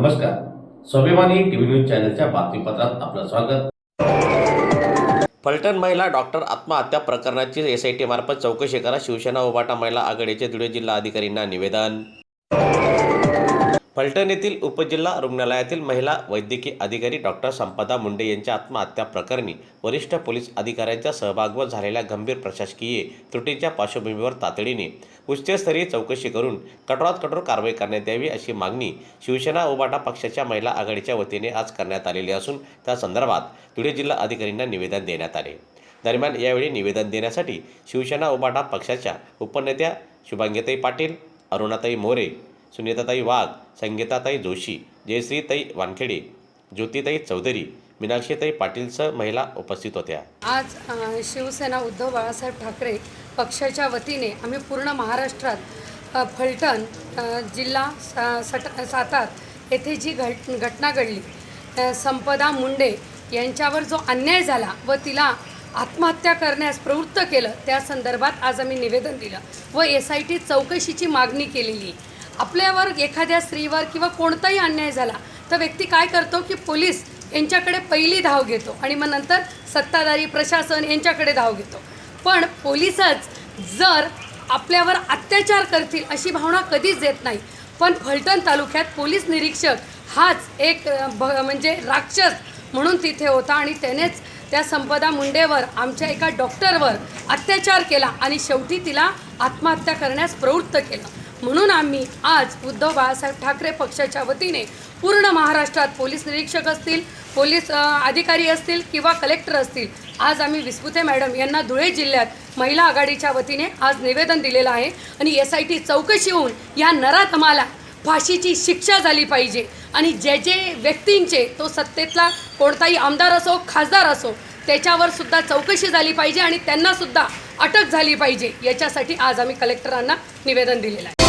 नमस्कार. स्वाभिमानी TV news चॅनलच्या बातमीपत्रात आपलं स्वागत. फलटण महिला डॉक्टर आत्महत्या प्रकरणाची एस आय टी मार्फत चौकशी करा शिवसेना उभाटा महिला आघाडीचे धुळे जिल्हा अधिकारींना निवेदन. फलटण येथील उपजिल्हा रुग्णालयातील महिला वैद्यकीय अधिकारी डॉक्टर संपदा मुंडे यांच्या आत्महत्या प्रकरणी वरिष्ठ पोलीस अधिकाऱ्यांच्या सहभागावर झालेल्या गंभीर प्रशासकीय त्रुटीच्या पार्श्वभूमीवर तातडीने उच्चस्तरीय चौकशी करून कठोरात कठोर कारवाई करण्यात यावी अशी मागणी शिवसेना उबाटा पक्षाच्या महिला आघाडीच्या वतीने आज करण्यात आलेली असून त्या संदर्भात धुळे जिल्हा अधिकाऱ्यांना निवेदन देण्यात आले. दरम्यान यावेळी निवेदन देण्यासाठी शिवसेना उबाटा पक्षाच्या उपनेत्या शुभांगीताई पाटील अरुणाताई मोरे सुनीताताई वाघ संगीताताई जोशी जयश्रीताई वानखेडे ज्योतिताई चौधरी मीनाक्षीताई पाटीलसह महिला उपस्थित होत्या. आज शिवसेना उद्धव बाळासाहेब ठाकरे पक्षाच्या वतीने आम्ही पूर्ण महाराष्ट्रात फलटण जिल्हा सट सातार येथे जी घट घटना घडली संपदा मुंडे यांच्यावर जो अन्याय झाला व तिला आत्महत्या करण्यास प्रवृत्त केलं त्या संदर्भात आज आम्ही निवेदन दिलं व एस आय टी चौकशीची मागणी केलेली आपल्यावर एखाद्या स्त्रीवर किंवा कोणताही अन्याय झाला तर व्यक्ती काय करतो की पोलीस यांच्याकडे पहिली धाव घेतो आणि मग नंतर सत्ताधारी प्रशासन यांच्याकडे धाव घेतो. पण पोलीसच जर आपल्यावर अत्याचार करतील अशी भावना कधीच देत नाही. पण फलटण तालुक्यात पोलीस निरीक्षक हाच एक भ म्हणजे राक्षस म्हणून तिथे होता आणि त्यानेच त्या संपदा मुंडेवर आमच्या एका डॉक्टरवर अत्याचार केला आणि शेवटी तिला आत्महत्या करण्यास प्रवृत्त केलं. म्हणून आम्ही आज उद्धव बाळासाहेब ठाकरे पक्षाच्या वतीने पूर्ण महाराष्ट्रात पोलीस निरीक्षक असतील पोलीस अधिकारी असतील किंवा कलेक्टर असतील आज आम्ही विस्पुते मॅडम यांना धुळे जिल्ह्यात महिला आघाडीच्या वतीने आज निवेदन दिलेलं आहे आणि एस आय टी चौकशी होऊन या नराधमाला फाशीची शिक्षा झाली पाहिजे आणि जे जे व्यक्तींचे तो सत्तेतला कोणताही आमदार असो खासदार असो त्याच्यावर सुद्धा चौकशी झाली पाहिजे आणि त्यांनासुद्धा अटक झाली पाहिजे. याच्यासाठी आज आम्ही कलेक्टरांना निवेदन दिलेलं आहे.